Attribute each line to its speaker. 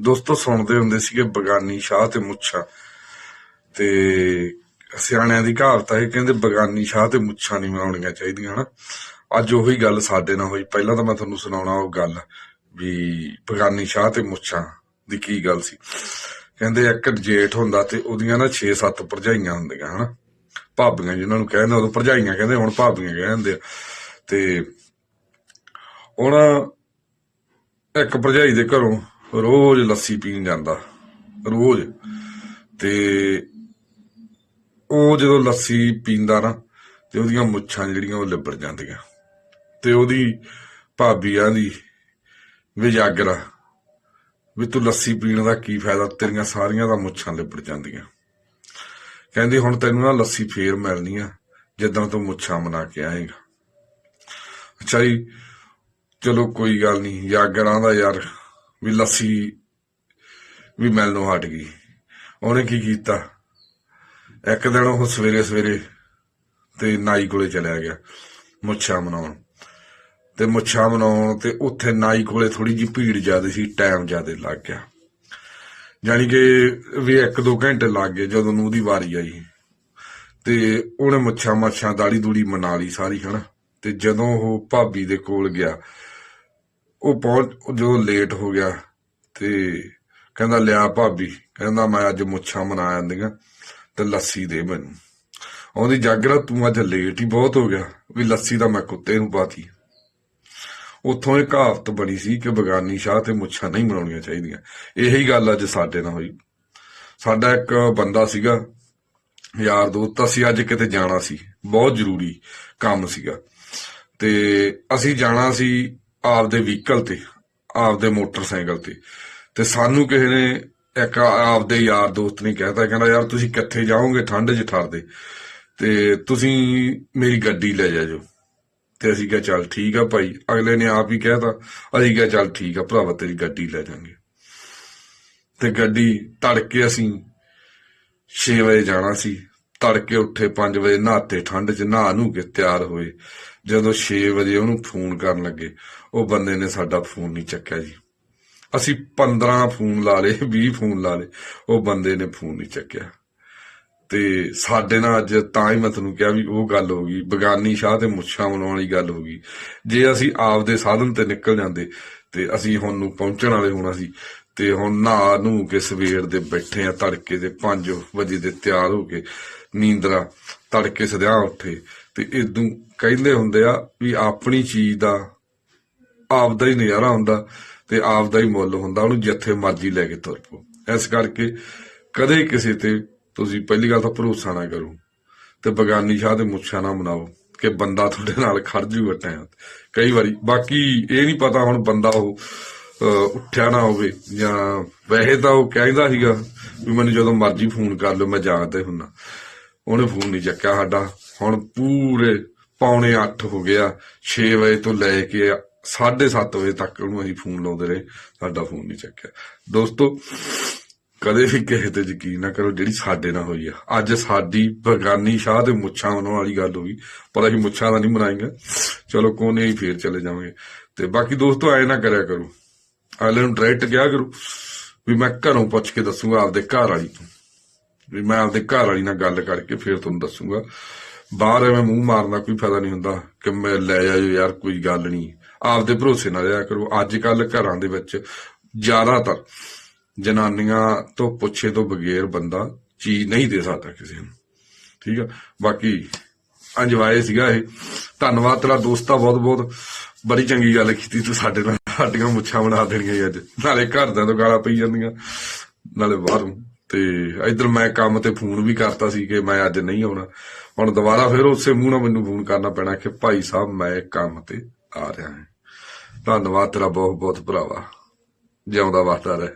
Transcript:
Speaker 1: ਦੋਸਤੋ ਸੁਣਦੇ ਹੁੰਦੇ ਸੀਗੇ ਬਗਾਨੀ ਸ਼ਾਹ ਤੇ ਮੁੱਛਾਂ। ਤੇ ਸਿਆਣਿਆਂ ਦੀ ਕਹਾਵਤ ਹੈ ਕਹਿੰਦੇ ਬਗਾਨੀ ਸ਼ਾਹ ਤੇ ਮੁੱਛਾਂ ਨਹੀਂ ਮਨਾਉਣੀਆਂ ਚਾਹੀਦੀਆਂ, ਹਨਾ? ਅੱਜ ਉਹੀ ਗੱਲ ਸਾਡੇ ਨਾਲ ਹੋਈ। ਪਹਿਲਾਂ ਤਾਂ ਮੈਂ ਤੁਹਾਨੂੰ ਸੁਣਾਉਣਾ ਉਹ ਗੱਲ ਵੀ ਬਗਾਨੀ ਸ਼ਾਹ ਤੇ ਮੁੱਛਾਂ ਦੀ ਕੀ ਗੱਲ ਸੀ। ਕਹਿੰਦੇ ਇੱਕ ਜੇਠ ਹੁੰਦਾ ਤੇ ਉਹਦੀਆਂ ਨਾ 6-7 ਭਰਜਾਈਆਂ ਹੁੰਦੀਆਂ, ਹਨਾ? ਭਾਬੀਆਂ ਜਿਨ੍ਹਾਂ ਨੂੰ ਕਹਿੰਦੇ, ਉਦੋਂ ਭਰਜਾਈਆਂ ਕਹਿੰਦੇ, ਹੁਣ ਭਾਬੀਆਂ ਕਹਿੰਦੇ ਆ। ਤੇ ਉਹਨਾਂ ਇੱਕ ਭਰਜਾਈ ਦੇ ਘਰੋਂ ਰੋਜ਼ ਲੱਸੀ ਪੀਣ ਜਾਂਦਾ, ਰੋਜ਼। ਤੇ ਉਹ ਜਦੋਂ ਲੱਸੀ ਪੀਂਦਾ ਨਾ, ਤੇ ਉਹਦੀਆਂ ਮੁੱਛਾਂ ਜਿਹੜੀਆਂ ਉਹ ਲਿਬੜ ਜਾਂਦੀਆਂ। ਤੇ ਉਹਦੀ ਭਾਬੀ ਆਂਦੀ ਵਿਜਾਗਰਾ ਵੀ ਤੂੰ ਲੱਸੀ ਪੀਣ ਦਾ ਕੀ ਫਾਇਦਾ, ਤੇਰੀਆਂ ਸਾਰੀਆਂ ਦਾ ਮੁੱਛਾਂ ਲਿਬੜ ਜਾਂਦੀਆਂ। ਕਹਿੰਦੀ, ਹੁਣ ਤੈਨੂੰ ਨਾ ਲੱਸੀ ਫੇਰ ਮਿਲਣੀ ਆ, ਜਦੋਂ ਤੂੰ ਮੁੱਛਾਂ ਬਣਾ ਕੇ ਆਏਗਾ। ਅੱਛਾ ਜੀ, ਚਲੋ ਕੋਈ ਗੱਲ ਨਹੀਂ ਜਾਗਰਾਂ ਦਾ ਯਾਰ ਵੀ ਲੱਸੀ ਵੀ ਮਿਲਣੋਂ ਹਟ ਗਈ। ਉਹਨੇ ਕੀ ਕੀਤਾ? ਇੱਕ ਦਿਨ ਉਹ ਸਵੇਰੇ ਸਵੇਰੇ ਤੇ ਨਾਈ ਕੋਲੇ ਚਲਿਆ ਗਿਆ ਮੁੱਛਾਂ ਮਨਾਉਣ। ਤੇ ਮੁੱਛਾਂ ਮਨਾਉਣ ਤੇ ਉੱਥੇ ਨਾਈ ਕੋਲੇ ਥੋੜੀ ਜਿਹੀ ਭੀੜ ਜ਼ਿਆਦਾ ਸੀ, ਟਾਈਮ ਜ਼ਿਆਦਾ ਲੱਗ ਗਿਆ। ਜਾਣੀ ਕਿ ਵੀ ਇੱਕ ਦੋ ਘੰਟੇ ਲੱਗ ਗਏ ਜਦੋਂ ਨੂੰ ਉਹਦੀ ਵਾਰੀ ਆਈ। ਤੇ ਉਹਨੇ ਮੁੱਛਾਂ ਮੱਛਾਂ ਦਾੜੀ ਦੂੜੀ ਮਨਾ ਲਈ ਸਾਰੀ, ਹਨਾ? ਤੇ ਜਦੋਂ ਉਹ ਭਾਬੀ ਦੇ ਕੋਲ ਗਿਆ ਉਹ ਪਹੁੰਚ ਜਦੋਂ ਲੇਟ ਹੋ ਗਿਆ ਤੇ ਕਹਿੰਦਾ, ਲਿਆ ਭਾਬੀ। ਕਹਿੰਦਾ, ਮੈਂ ਅੱਜ ਮੁੱਛਾਂ ਮਨਾ ਜਾਂਦੀਆਂ ਤੇ ਲੱਸੀ ਦੇ ਮੈਨੂੰ। ਉਹਦੀ ਜਾਗਰਾ ਤੂੰ ਅੱਜ ਲੇਟ ਹੀ ਬਹੁਤ ਹੋ ਗਿਆ ਵੀ ਲੱਸੀ ਦਾ ਮੈਂ ਕੁੱਤੇ ਨੂੰ ਪਾਤੀ। ਉੱਥੋਂ ਇਹ ਕਹਾਵਤ ਬਣੀ ਸੀ ਕਿ ਬਗਾਨੀ ਸ਼ਾਹ ਤੇ ਮੁੱਛਾਂ ਨਹੀਂ ਬਣਾਉਣੀਆਂ ਚਾਹੀਦੀਆਂ। ਇਹੀ ਗੱਲ ਅੱਜ ਸਾਡੇ ਨਾਲ ਹੋਈ। ਸਾਡਾ ਇੱਕ ਬੰਦਾ ਸੀਗਾ, ਯਾਰ ਦੋਸਤ ਅਸੀਂ ਅੱਜ ਕਿਤੇ ਜਾਣਾ ਸੀ। ਬਹੁਤ ਜ਼ਰੂਰੀ ਕੰਮ ਸੀਗਾ। ਤੇ ਅਸੀਂ ਜਾਣਾ ਸੀ ਆਪਦੇ ਵਹੀਕਲ ਤੇ, ਆਪਦੇ ਮੋਟਰਸਾਈਕਲ ਤੇ। ਤੇ ਸਾਨੂੰ ਕਿਸੇ ਨੇ ਇੱਕ ਆਪਦੇ ਯਾਰ ਦੋਸਤ ਨੇ ਕਹਿਤਾ, ਕਹਿੰਦਾ, ਯਾਰ, ਤੁਸੀਂ ਕਿੱਥੇ ਜਾਓਗੇ? ਠੰਡ 'ਚ ਠਰਦੇ। ਤੇ ਤੁਸੀਂ ਮੇਰੀ ਗੱਡੀ ਲੈ ਜਾਓ ਤੇ ਅਸੀਂ ਕਿਹਾ, ਚੱਲ ਠੀਕ ਆ ਭਾਈ। ਅਗਲੇ ਨੇ ਆਪ ਹੀ ਕਹਿਤਾ, ਅਸੀਂ ਕਿਹਾ, ਚੱਲ ਠੀਕ ਆ ਭਰਾਵਾ, ਤੇਰੀ ਗੱਡੀ ਲੈ ਜਾਾਂਗੇ। ਤੇ ਗੱਡੀ ਤੜਕੇ ਅਸੀਂ 6 ਵਜੇ ਜਾਣਾ ਸੀ। ਤੜਕੇ ਉੱਠੇ 5 ਵਜੇ, ਨਹਾਤੇ ਠੰਡ 'ਚ ਨਹਾ ਨੂੰ ਕੇ ਤਿਆਰ ਹੋਏ। ਜਦੋਂ 6 ਵਜੇ ਉਹਨੂੰ ਫੋਨ ਕਰਨ ਲੱਗੇ, ਉਹ ਬੰਦੇ ਨੇ ਸਾਡਾ ਫੋਨ ਨਹੀਂ ਚੱਕਿਆ ਜੀ। ਅਸੀਂ 15 ਫੋਨ ਲਾ ਲਏ 20 ਫੋਨ ਲਾ ਲਏ, ਉਹ ਬੰਦੇ ਨੇ ਫੋਨ ਨਹੀਂ ਚੱਕਿਆ। ਤੇ ਸਾਡੇ ਨਾਲ ਅੱਜ ਤਾਂ ਹੀ ਮੈਂ ਤੁਹਾਨੂੰ ਕਿਹਾ ਵੀ ਉਹ ਗੱਲ ਹੋ ਗਈ, ਬਗਾਨੀ ਸ਼ਾਹ ਤੇ ਮੁੱਛਾਂ ਬਣਾਉਣ ਵਾਲੀ ਗੱਲ ਹੋ ਗਈ। ਜੇ ਅਸੀਂ ਆਪਦੇ ਸਾਧਨ ਤੇ ਨਿਕਲ ਜਾਂਦੇ, ਤੇ ਅਸੀਂ ਹੁਣ ਨੂੰ ਪਹੁੰਚਣ ਵਾਲੇ ਹੋਣਾ ਸੀ, ਤੇ ਹੁਣ ਨਹਾ ਨੂੰ ਕੇ ਸਵੇਰ ਦੇ ਬੈਠੇ ਆ, ਤੜਕੇ ਦੇ 5 ਵਜੇ ਦੇ ਤਿਆਰ ਹੋ ਕੇ ਨੀਂਦਰਾ ਤੜਕੇ ਸਦਿਆਂ ਉੱਠੇ ਤੇ ਇਦੋਂ ਕਹਿੰਦੇ ਹੁੰਦੇ ਆ ਵੀ ਆਪਣੀ ਚੀਜ਼ ਦਾ ਆਪਦਾ ਹੀ ਨਜ਼ਾਰਾ ਹੁੰਦਾ ਤੇ ਆਪਦਾ ਹੀ ਮੁੱਲ ਹੁੰਦਾ ਉਹਨੂੰ ਜਿੱਥੇ ਮਰਜ਼ੀ ਲੈ ਕੇ ਤੁਰ ਪਓ। ਇਸ ਕਰਕੇ ਕਦੇ ਕਿਸੇ ਤੇ ਤੁਸੀਂ ਪਹਿਲੀ ਗੱਲ ਤਾਂ ਭਰੋਸਾ ਨਾ ਕਰੋ ਤੇ ਬਗਾਨੀ ਸ਼ਾਹ ਦੇ ਮੁੱਛਾਂ ਨਾ ਬਣਾਓ ਕਿ ਬੰਦਾ ਤੁਹਾਡੇ ਨਾਲ ਖੜ ਜੂਗਾ ਟਾਈਮ ਕਈ ਵਾਰੀ ਬਾਕੀ ਇਹ ਨਹੀਂ ਪਤਾ ਹੁਣ ਬੰਦਾ ਉਹ ਅਹ, ਉੱਠਿਆ ਨਾ ਹੋਵੇ ਜਾਂ ਵੈਸੇ ਤਾਂ ਉਹ ਕਹਿੰਦਾ ਸੀਗਾ ਵੀ ਮੈਨੂੰ ਜਦੋਂ ਮਰਜ਼ੀ ਫੋਨ ਕਰ ਲਓ ਮੈਂ ਜਾਗਦਾ ਹੁੰਨਾ ਉਹਨੇ ਫੋਨ ਨਹੀਂ ਚੱਕਿਆ ਸਾਡਾ। ਹੁਣ ਪੂਰੇ ਪੌਣੇ 8 ਹੋ ਗਿਆ 6 ਵਜੇ ਤੋਂ ਲੈ ਕੇ 7:30 ਵਜੇ ਤੱਕ ਉਹਨੂੰ ਅਸੀਂ ਫੋਨ ਲਾਉਂਦੇ ਰਹੇ, ਸਾਡਾ ਫੋਨ ਨਹੀਂ ਚੱਕਿਆ। ਦੋਸਤੋ, ਕਦੇ ਵੀ ਕਿਸੇ ਤੇ ਯਕੀਨ ਨਾ ਕਰੋ ਜਿਹੜੀ ਸਾਡੇ ਨਾਲ ਹੋਈ ਆ। ਅੱਜ ਸਾਡੀ ਬਗਾਨੀ ਸ਼ਾਹ ਤੇ ਮੁੱਛਾਂ ਉਹਨਾਂ ਵਾਲੀ ਗੱਲ ਹੋ ਗਈ। ਪਰ ਅਸੀਂ ਮੁੱਛਾਂ ਦਾ ਨਹੀਂ ਮਨਾਏਗਾ ਚਲੋ ਕੋਨੇ ਹੀ ਫੇਰ ਚਲੇ ਜਾਵਾਂਗੇ। ਤੇ ਬਾਕੀ ਦੋਸਤੋ, ਐ ਨਾ ਕਰਿਆ ਕਰੋ। ਅਗਲੇ ਨੂੰ ਡਾਇਰੈਕਟ ਕਿਹਾ ਕਰੋ ਵੀ ਮੈਂ ਘਰੋਂ ਪੁੱਛ ਕੇ ਦੱਸੂਗਾ ਆਪਦੇ ਘਰ ਵਾਲੀ ਤੋਂ ਵੀ ਮੈਂ ਆਪਦੇ ਘਰ ਵਾਲੀ ਨਾਲ ਗੱਲ ਕਰਕੇ ਫਿਰ ਤੁਹਾਨੂੰ ਦੱਸੂਗਾ। ਬਾਹਰ ਐਵੇਂ ਮੂੰਹ ਮਾਰਨਾ ਕੋਈ ਫਾਇਦਾ ਨਹੀਂ ਹੁੰਦਾ ਕਿ ਮੈਂ ਲੈ ਜਾਇਓ ਯਾਰ, ਕੋਈ ਗੱਲ ਨਹੀਂ। ਆਪਦੇ ਭਰੋਸੇ ਨਾਲ ਰਿਹਾ ਕਰੋ। ਅੱਜ ਕੱਲ ਘਰਾਂ ਦੇ ਵਿੱਚ ਜ਼ਿਆਦਾਤਰ ਜਨਾਨੀਆਂ ਤੋਂ ਪੁੱਛੇ ਤੋਂ ਬਗੈਰ ਬੰਦਾ ਚੀਜ਼ ਨਹੀਂ ਦੇ ਸਕਦਾ ਕਿਸੇ ਨੂੰ। ਠੀਕ ਆ? ਬਾਕੀ ਅੰਜਵਾਏ ਸੀਗਾ ਇਹ। ਧੰਨਵਾਦ ਤੇਰਾ ਦੋਸਤਾ ਬਹੁਤ ਬਹੁਤ ਬੜੀ ਚੰਗੀ ਗੱਲ ਕੀਤੀ ਤੂੰ ਸਾਡੇ ਨਾਲ। ਸਾਡੀਆਂ ਮੁੱਛਾਂ ਬਣਾ ਦੇਣੀਆਂ ਅੱਜ। ਨਾਲੇ ਘਰਦਿਆਂ ਤੋਂ ਗਾਲਾਂ ਪਈ ਜਾਂਦੀਆਂ। ਨਾਲੇ ਬਾਹਰੋਂ। ਤੇ ਇਧਰ ਮੈਂ ਕੰਮ ਤੇ ਫੋਨ ਵੀ ਕਰਤਾ ਸੀ ਕਿ ਮੈਂ ਅੱਜ ਨਹੀਂ ਆਉਣਾ। ਹੁਣ ਦੁਬਾਰਾ ਫਿਰ ਉਸੇ ਮੂੰਹ ਨਾਲ ਮੈਨੂੰ ਫੋਨ ਕਰਨਾ ਪੈਣਾ ਕਿ ਭਾਈ ਸਾਹਿਬ, ਮੈਂ ਕੰਮ ਤੇ ਆ ਰਿਹਾ ਹਾਂ। ਧੰਨਵਾਦ ਤੇਰਾ ਬਹੁਤ ਬਹੁਤ ਭਰਾਵਾ। ਜਿਉਂਦਾ ਵਸਦਾ ਰਹੇ।